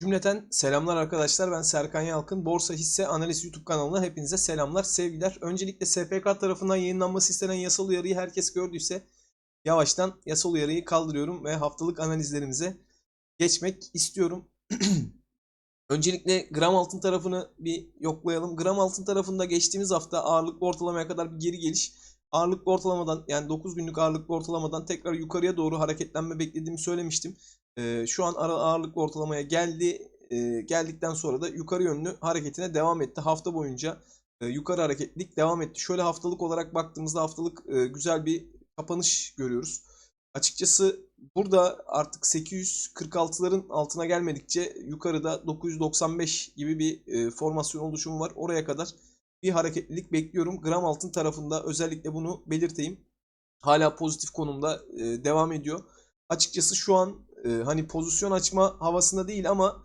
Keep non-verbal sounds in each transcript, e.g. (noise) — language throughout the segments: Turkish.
Cümleten selamlar arkadaşlar. Ben Serkan Yalkın. Borsa Hisse Analiz YouTube kanalına hepinize selamlar, sevgiler. Öncelikle SPK tarafından yayınlanması istenen yasal uyarıyı herkes gördüyse yavaştan yasal uyarıyı kaldırıyorum ve haftalık analizlerimize geçmek istiyorum. (clears throat) Öncelikle gram altın tarafını bir yoklayalım. Gram altın tarafında geçtiğimiz hafta ağırlıklı ortalamaya kadar bir geri geliş. Ağırlıklı ortalamadan yani 9 günlük ağırlıklı ortalamadan tekrar yukarıya doğru hareketlenme beklediğimi söylemiştim. Ee, şu an ağırlıklı ortalamaya geldi. Ee, geldikten sonra da yukarı yönlü hareketine devam etti. Hafta boyunca e, yukarı hareketlik devam etti. Şöyle haftalık olarak baktığımızda haftalık e, güzel bir kapanış görüyoruz. Açıkçası burada artık 846'ların altına gelmedikçe yukarıda 995 gibi bir e, formasyon oluşumu var. Oraya kadar bir hareketlilik bekliyorum. Gram altın tarafında özellikle bunu belirteyim. Hala pozitif konumda e, devam ediyor. Açıkçası şu an e, hani pozisyon açma havasında değil ama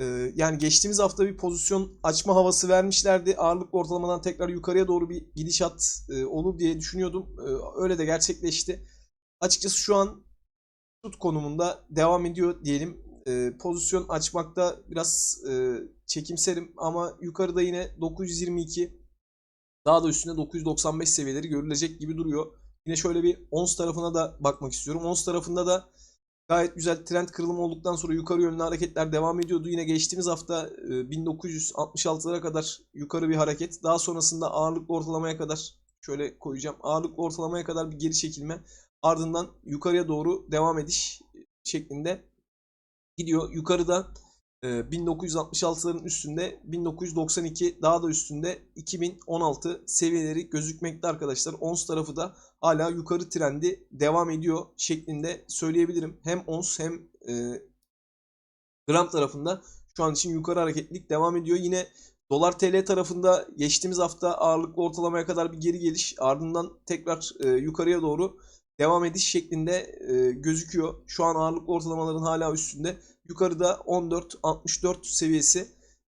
e, yani geçtiğimiz hafta bir pozisyon açma havası vermişlerdi. Ağırlık ortalamadan tekrar yukarıya doğru bir gidişat e, olur diye düşünüyordum. E, öyle de gerçekleşti. Açıkçası şu an tut konumunda devam ediyor diyelim. E, pozisyon açmakta biraz e, çekimserim ama yukarıda yine 922 daha da üstünde 995 seviyeleri görülecek gibi duruyor. Yine şöyle bir ons tarafına da bakmak istiyorum. Ons tarafında da gayet güzel trend kırılımı olduktan sonra yukarı yönlü hareketler devam ediyordu. Yine geçtiğimiz hafta e, 1966'lara kadar yukarı bir hareket. Daha sonrasında ağırlıklı ortalamaya kadar şöyle koyacağım. Ağırlıklı ortalamaya kadar bir geri çekilme. Ardından yukarıya doğru devam ediş şeklinde gidiyor. Yukarıda e, 1966'ların üstünde 1992 daha da üstünde 2016 seviyeleri gözükmekte arkadaşlar. Ons tarafı da hala yukarı trendi devam ediyor şeklinde söyleyebilirim. Hem ons hem e, gram tarafında şu an için yukarı hareketlilik devam ediyor. Yine dolar TL tarafında geçtiğimiz hafta ağırlıklı ortalamaya kadar bir geri geliş ardından tekrar e, yukarıya doğru devam ediş şeklinde e, gözüküyor. Şu an ağırlıklı ortalamaların hala üstünde. Yukarıda 14.64 seviyesi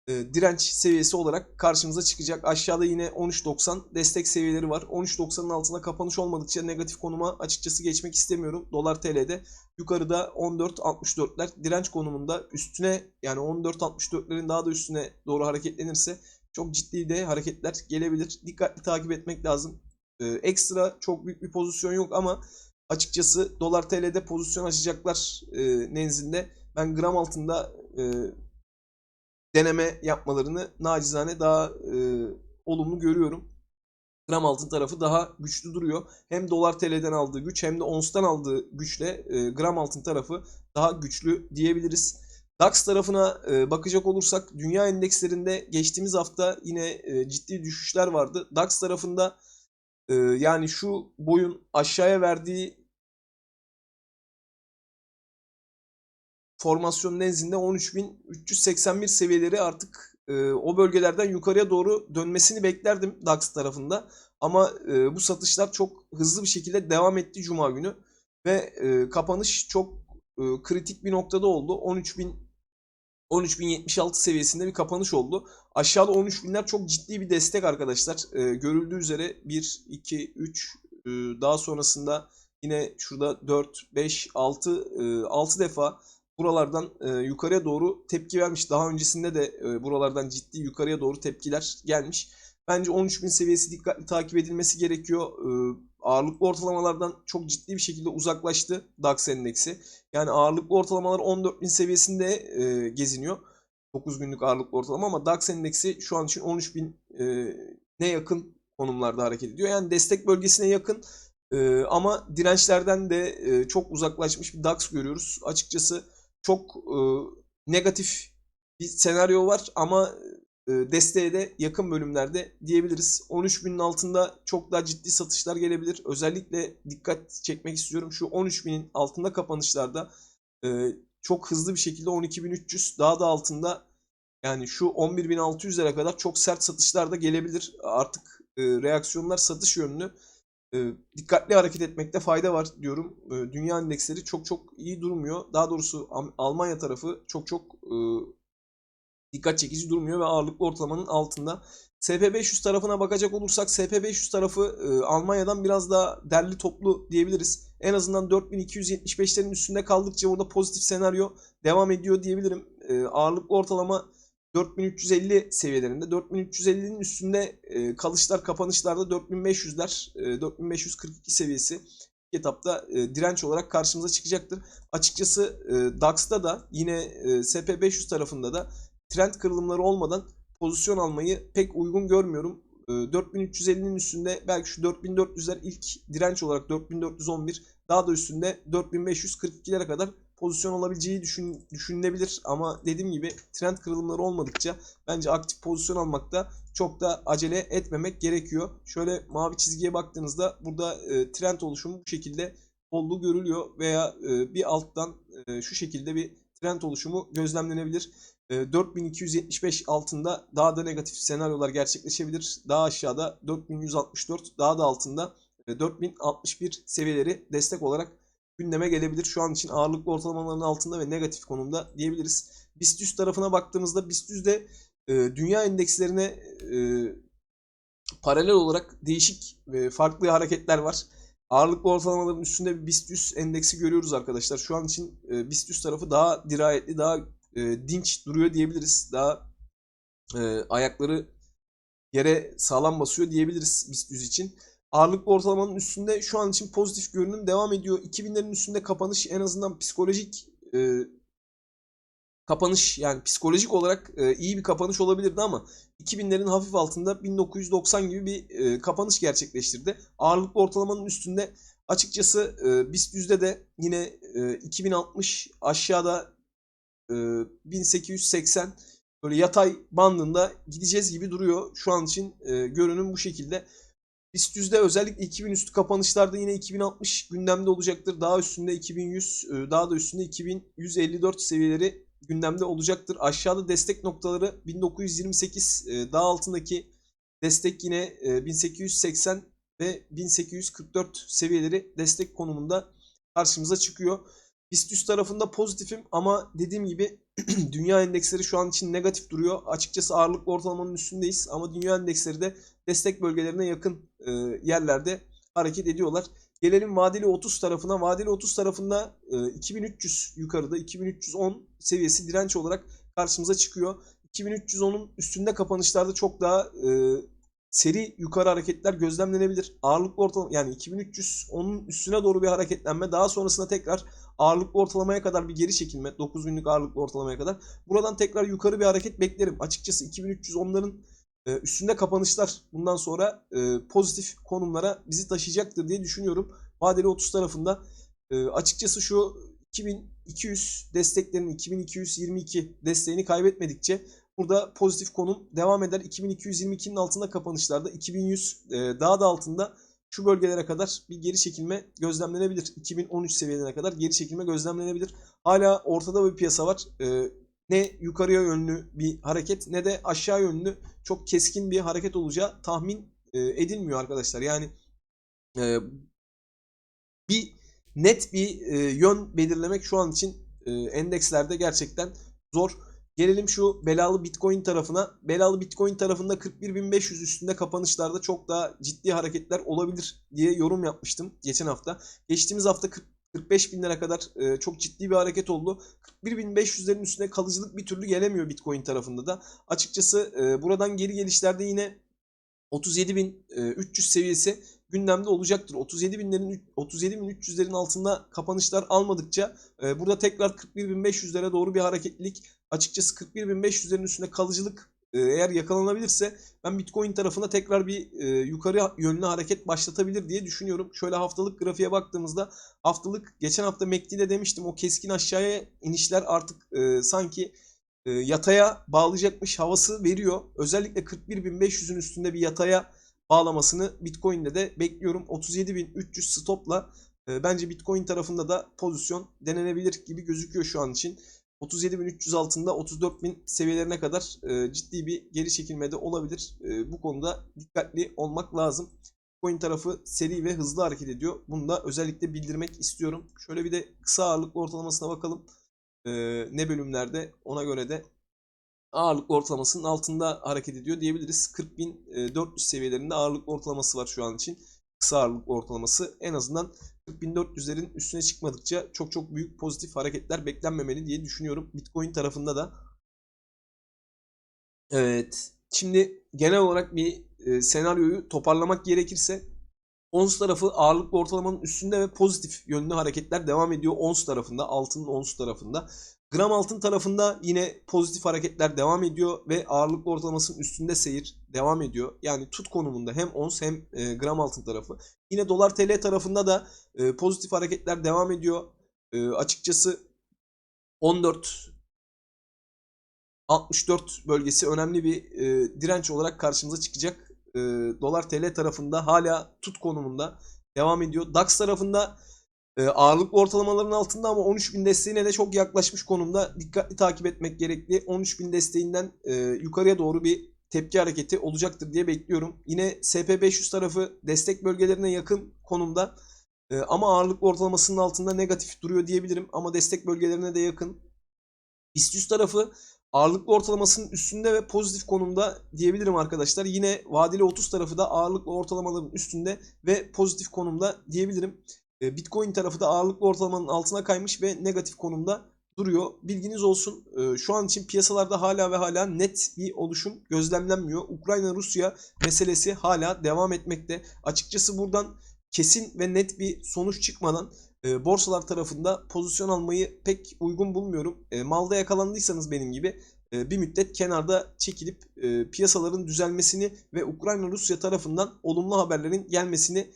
e, direnç seviyesi olarak karşımıza çıkacak. Aşağıda yine 13.90 destek seviyeleri var. 13.90'ın altında kapanış olmadıkça negatif konuma açıkçası geçmek istemiyorum. Dolar TL'de yukarıda 14.64'ler direnç konumunda üstüne yani 14.64'lerin daha da üstüne doğru hareketlenirse çok ciddi de hareketler gelebilir. Dikkatli takip etmek lazım. Ee, ekstra çok büyük bir pozisyon yok ama açıkçası dolar TL'de pozisyon açacaklar e, nenzinde. Ben gram altında e, deneme yapmalarını nacizane daha e, olumlu görüyorum. Gram altın tarafı daha güçlü duruyor. Hem dolar TL'den aldığı güç hem de onstan aldığı güçle e, gram altın tarafı daha güçlü diyebiliriz. DAX tarafına e, bakacak olursak dünya endekslerinde geçtiğimiz hafta yine e, ciddi düşüşler vardı. DAX tarafında e, yani şu boyun aşağıya verdiği formasyon nezdinde 13.381 seviyeleri artık e, o bölgelerden yukarıya doğru dönmesini beklerdim DAX tarafında. Ama e, bu satışlar çok hızlı bir şekilde devam etti Cuma günü. Ve e, kapanış çok e, kritik bir noktada oldu. 13.000 13.076 seviyesinde bir kapanış oldu. Aşağıda 13.000'ler çok ciddi bir destek arkadaşlar. E, görüldüğü üzere 1, 2, 3 e, daha sonrasında yine şurada 4, 5, 6, e, 6 defa buralardan e, yukarıya doğru tepki vermiş. Daha öncesinde de e, buralardan ciddi yukarıya doğru tepkiler gelmiş. Bence 13.000 seviyesi dikkatli takip edilmesi gerekiyor. E, ağırlıklı ortalamalardan çok ciddi bir şekilde uzaklaştı DAX endeksi. Yani ağırlıklı ortalamalar 14.000 seviyesinde e, geziniyor. 9 günlük ağırlıklı ortalama ama DAX endeksi şu an için 13.000 e, ne yakın konumlarda hareket ediyor. Yani destek bölgesine yakın e, ama dirençlerden de e, çok uzaklaşmış bir DAX görüyoruz. Açıkçası çok e, negatif bir senaryo var ama e, desteğe de yakın bölümlerde diyebiliriz. 13.000'in altında çok daha ciddi satışlar gelebilir. Özellikle dikkat çekmek istiyorum. Şu 13.000'in altında kapanışlarda e, çok hızlı bir şekilde 12.300 daha da altında yani şu 11.600'lere kadar çok sert satışlar da gelebilir. Artık e, reaksiyonlar satış yönlü. E, dikkatli hareket etmekte fayda var diyorum. E, dünya endeksleri çok çok iyi durmuyor. Daha doğrusu Almanya tarafı çok çok e, dikkat çekici durmuyor ve ağırlıklı ortalamanın altında. SP500 tarafına bakacak olursak SP500 tarafı e, Almanya'dan biraz daha derli toplu diyebiliriz. En azından 4275'lerin üstünde kaldıkça burada pozitif senaryo devam ediyor diyebilirim. e, ağırlıklı ortalama 4350 seviyelerinde. 4350'nin üstünde e, kalışlar kapanışlarda 4500'ler, e, 4542 seviyesi etapta e, direnç olarak karşımıza çıkacaktır. Açıkçası e, DAX'ta da yine e, SP500 tarafında da trend kırılımları olmadan pozisyon almayı pek uygun görmüyorum. E, 4350'nin üstünde belki şu 4400'ler ilk direnç olarak 4411 daha da üstünde 4542'lere kadar pozisyon olabileceği düşün, düşünülebilir ama dediğim gibi trend kırılımları olmadıkça bence aktif pozisyon almakta çok da acele etmemek gerekiyor. Şöyle mavi çizgiye baktığınızda burada e, trend oluşumu bu şekilde olduğu görülüyor veya e, bir alttan e, şu şekilde bir trend oluşumu gözlemlenebilir. E, 4275 altında daha da negatif senaryolar gerçekleşebilir. Daha aşağıda 4164 daha da altında e, 4061 seviyeleri destek olarak gündeme gelebilir. Şu an için ağırlıklı ortalamaların altında ve negatif konumda diyebiliriz. BIST 100 tarafına baktığımızda BIST 100'de e, dünya endekslerine e, paralel olarak değişik ve farklı hareketler var. Ağırlıklı ortalamaların üstünde bir BIST 100 endeksi görüyoruz arkadaşlar. Şu an için e, BIST 100 tarafı daha dirayetli, daha e, dinç duruyor diyebiliriz. Daha e, ayakları yere sağlam basıyor diyebiliriz BIST 100 için. Ağırlıklı ortalamanın üstünde şu an için pozitif görünüm devam ediyor. 2000'lerin üstünde kapanış en azından psikolojik e, kapanış yani psikolojik olarak e, iyi bir kapanış olabilirdi ama 2000'lerin hafif altında 1990 gibi bir e, kapanış gerçekleştirdi. Ağırlıklı ortalamanın üstünde açıkçası e, BIST yüzde de yine e, 2060 aşağıda e, 1880 böyle yatay bandında gideceğiz gibi duruyor. Şu an için e, görünüm bu şekilde. BIST yüzde özellikle 2000 üstü kapanışlarda yine 2060 gündemde olacaktır. Daha üstünde 2100, e, daha da üstünde 2154 seviyeleri gündemde olacaktır. Aşağıda destek noktaları 1928, e, daha altındaki destek yine e, 1880 ve 1844 seviyeleri destek konumunda karşımıza çıkıyor. BIST tarafında pozitifim ama dediğim gibi (clears throat) dünya endeksleri şu an için negatif duruyor. Açıkçası ağırlıklı ortalamanın üstündeyiz ama dünya endeksleri de destek bölgelerine yakın e, yerlerde hareket ediyorlar. Gelelim vadeli 30 tarafına. Vadeli 30 tarafında e, 2300 yukarıda 2310 seviyesi direnç olarak karşımıza çıkıyor. 2310'un üstünde kapanışlarda çok daha e, seri yukarı hareketler gözlemlenebilir. Ağırlıklı ortalama yani 2310'un üstüne doğru bir hareketlenme daha sonrasında tekrar ağırlıklı ortalamaya kadar bir geri çekilme 9 günlük ağırlıklı ortalamaya kadar. Buradan tekrar yukarı bir hareket beklerim. Açıkçası 2310'ların e, üstünde kapanışlar bundan sonra e, pozitif konumlara bizi taşıyacaktır diye düşünüyorum. Vadeli 30 tarafında e, açıkçası şu 2200 desteklerin 2222 desteğini kaybetmedikçe burada pozitif konum devam eder. 2222'nin altında kapanışlarda 2100 e, daha da altında şu bölgelere kadar bir geri çekilme gözlemlenebilir. 2013 seviyelerine kadar geri çekilme gözlemlenebilir. Hala ortada bir piyasa var. E, ne yukarıya yönlü bir hareket ne de aşağı yönlü çok keskin bir hareket olacağı tahmin e, edilmiyor arkadaşlar. Yani bir net bir yön belirlemek şu an için endekslerde gerçekten zor. Gelelim şu belalı Bitcoin tarafına. Belalı Bitcoin tarafında 41.500 üstünde kapanışlarda çok daha ciddi hareketler olabilir diye yorum yapmıştım geçen hafta. Geçtiğimiz hafta 40 45 binlere kadar e, çok ciddi bir hareket oldu. 41.500'lerin üstüne kalıcılık bir türlü gelemiyor Bitcoin tarafında da. Açıkçası e, buradan geri gelişlerde yine 37.300 seviyesi gündemde olacaktır. 37.000'lerin 37.300'lerin altında kapanışlar almadıkça e, burada tekrar 41.500'lere doğru bir hareketlilik açıkçası 41.500'lerin üstünde kalıcılık e, eğer yakalanabilirse ben Bitcoin tarafına tekrar bir e, yukarı yönlü hareket başlatabilir diye düşünüyorum. Şöyle haftalık grafiğe baktığımızda haftalık geçen hafta MACD'de demiştim o keskin aşağıya inişler artık e, sanki e, yataya bağlayacakmış havası veriyor. Özellikle 41.500'ün üstünde bir yataya bağlamasını Bitcoin'de de bekliyorum. 37.300 stopla e, bence Bitcoin tarafında da pozisyon denenebilir gibi gözüküyor şu an için. 37.300 altında 34.000 seviyelerine kadar e, ciddi bir geri çekilmede olabilir. E, bu konuda dikkatli olmak lazım. Bitcoin tarafı seri ve hızlı hareket ediyor. Bunu da özellikle bildirmek istiyorum. Şöyle bir de kısa ağırlıklı ortalamasına bakalım. E, ne bölümlerde ona göre de ağırlıklı ortalamasının altında hareket ediyor diyebiliriz. 40.400 seviyelerinde ağırlıklı ortalaması var şu an için. Kısa ağırlıklı ortalaması en azından 40.400'lerin üstüne çıkmadıkça çok çok büyük pozitif hareketler beklenmemeli diye düşünüyorum. Bitcoin tarafında da. Evet. Şimdi genel olarak bir e, senaryoyu toparlamak gerekirse ons tarafı ağırlıklı ortalamanın üstünde ve pozitif yönlü hareketler devam ediyor ons tarafında, altının ons tarafında. Gram altın tarafında yine pozitif hareketler devam ediyor ve ağırlıklı ortalamasının üstünde seyir devam ediyor. Yani tut konumunda hem ons hem e, gram altın tarafı. Yine dolar TL tarafında da e, pozitif hareketler devam ediyor. E, açıkçası 14 64 bölgesi önemli bir e, direnç olarak karşımıza çıkacak. E, dolar TL tarafında hala tut konumunda devam ediyor. DAX tarafında e, ağırlıklı ortalamaların altında ama 13.000 desteğine de çok yaklaşmış konumda. Dikkatli takip etmek gerekli. 13.000 desteğinden e, yukarıya doğru bir tepki hareketi olacaktır diye bekliyorum. Yine SP500 tarafı destek bölgelerine yakın konumda. E, ama ağırlıklı ortalamasının altında negatif duruyor diyebilirim. Ama destek bölgelerine de yakın. BIST 100 tarafı ağırlıklı ortalamasının üstünde ve pozitif konumda diyebilirim arkadaşlar. Yine vadeli 30 tarafı da ağırlıklı ortalamaların üstünde ve pozitif konumda diyebilirim. E, Bitcoin tarafı da ağırlıklı ortalamanın altına kaymış ve negatif konumda duruyor. Bilginiz olsun e, şu an için piyasalarda hala ve hala net bir oluşum gözlemlenmiyor. Ukrayna-Rusya meselesi hala devam etmekte. Açıkçası buradan kesin ve net bir sonuç çıkmadan e, borsalar tarafında pozisyon almayı pek uygun bulmuyorum. E, malda yakalandıysanız benim gibi bir müddet kenarda çekilip piyasaların düzelmesini ve Ukrayna-Rusya tarafından olumlu haberlerin gelmesini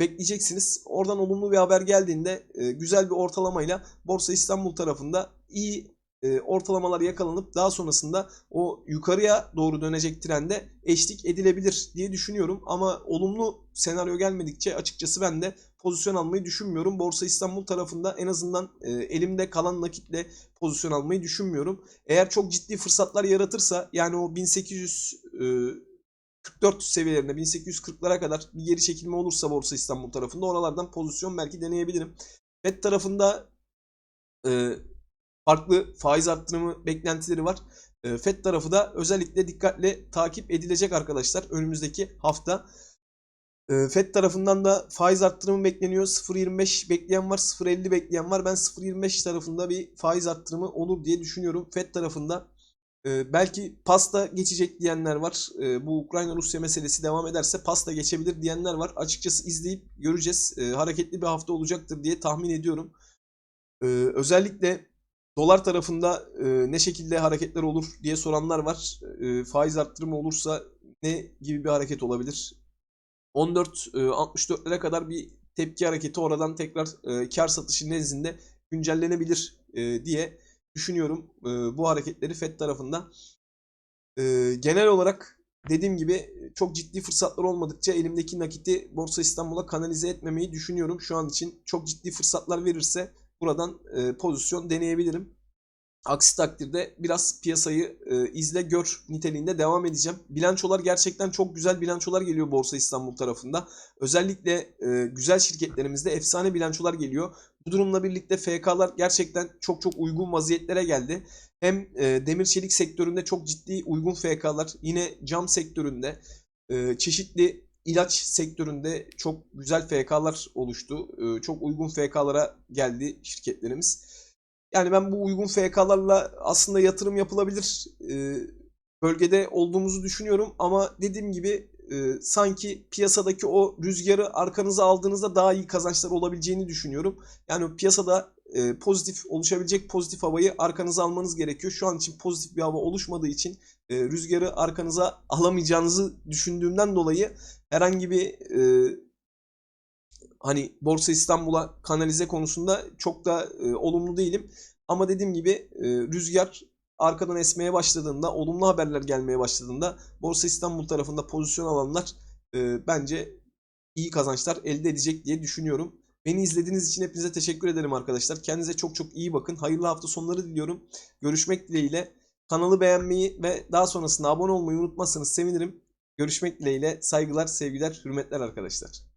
bekleyeceksiniz. Oradan olumlu bir haber geldiğinde e, güzel bir ortalamayla Borsa İstanbul tarafında iyi e, ortalamalar yakalanıp daha sonrasında o yukarıya doğru dönecek trende eşlik edilebilir diye düşünüyorum. Ama olumlu senaryo gelmedikçe açıkçası ben de pozisyon almayı düşünmüyorum. Borsa İstanbul tarafında en azından e, elimde kalan nakitle pozisyon almayı düşünmüyorum. Eğer çok ciddi fırsatlar yaratırsa yani o 1800 e, 44 seviyelerine 1840'lara kadar bir geri çekilme olursa Borsa İstanbul tarafında oralardan pozisyon belki deneyebilirim. FED tarafında e, farklı faiz arttırımı beklentileri var. E, FED tarafı da özellikle dikkatle takip edilecek arkadaşlar önümüzdeki hafta. E, FED tarafından da faiz arttırımı bekleniyor. 0.25 bekleyen var, 0.50 bekleyen var. Ben 0.25 tarafında bir faiz arttırımı olur diye düşünüyorum. FED tarafında ee, belki pasta geçecek diyenler var. Ee, bu Ukrayna-Rusya meselesi devam ederse pasta geçebilir diyenler var. Açıkçası izleyip göreceğiz. Ee, hareketli bir hafta olacaktır diye tahmin ediyorum. Özellikle dolar tarafında e, ne şekilde hareketler olur diye soranlar var. Faiz arttırımı olursa ne gibi bir hareket olabilir? 14-64'lere kadar bir tepki hareketi oradan tekrar e, kar satışı nezdinde güncellenebilir e, diye düşünüyorum e, bu hareketleri FED tarafında. E, genel olarak dediğim gibi çok ciddi fırsatlar olmadıkça elimdeki nakiti Borsa İstanbul'a kanalize etmemeyi düşünüyorum. Şu an için çok ciddi fırsatlar verirse buradan e, pozisyon deneyebilirim. Aksi takdirde biraz piyasayı e, izle gör niteliğinde devam edeceğim. Bilançolar gerçekten çok güzel bilançolar geliyor Borsa İstanbul tarafında. Özellikle e, güzel şirketlerimizde efsane bilançolar geliyor. Bu durumla birlikte FK'lar gerçekten çok çok uygun vaziyetlere geldi. Hem e, demir çelik sektöründe çok ciddi uygun FK'lar, yine cam sektöründe, e, çeşitli ilaç sektöründe çok güzel FK'lar oluştu. E, çok uygun FK'lara geldi şirketlerimiz. Yani ben bu uygun FK'larla aslında yatırım yapılabilir e, bölgede olduğumuzu düşünüyorum. Ama dediğim gibi e, sanki piyasadaki o rüzgarı arkanıza aldığınızda daha iyi kazançlar olabileceğini düşünüyorum. Yani piyasada e, pozitif oluşabilecek pozitif havayı arkanıza almanız gerekiyor. Şu an için pozitif bir hava oluşmadığı için e, rüzgarı arkanıza alamayacağınızı düşündüğümden dolayı herhangi bir e, hani Borsa İstanbul'a kanalize konusunda çok da e, olumlu değilim. Ama dediğim gibi e, rüzgar arkadan esmeye başladığında, olumlu haberler gelmeye başladığında Borsa İstanbul tarafında pozisyon alanlar e, bence iyi kazançlar elde edecek diye düşünüyorum. Beni izlediğiniz için hepinize teşekkür ederim arkadaşlar. Kendinize çok çok iyi bakın. Hayırlı hafta sonları diliyorum. Görüşmek dileğiyle. Kanalı beğenmeyi ve daha sonrasında abone olmayı unutmazsanız sevinirim. Görüşmek dileğiyle. Saygılar, sevgiler, hürmetler arkadaşlar.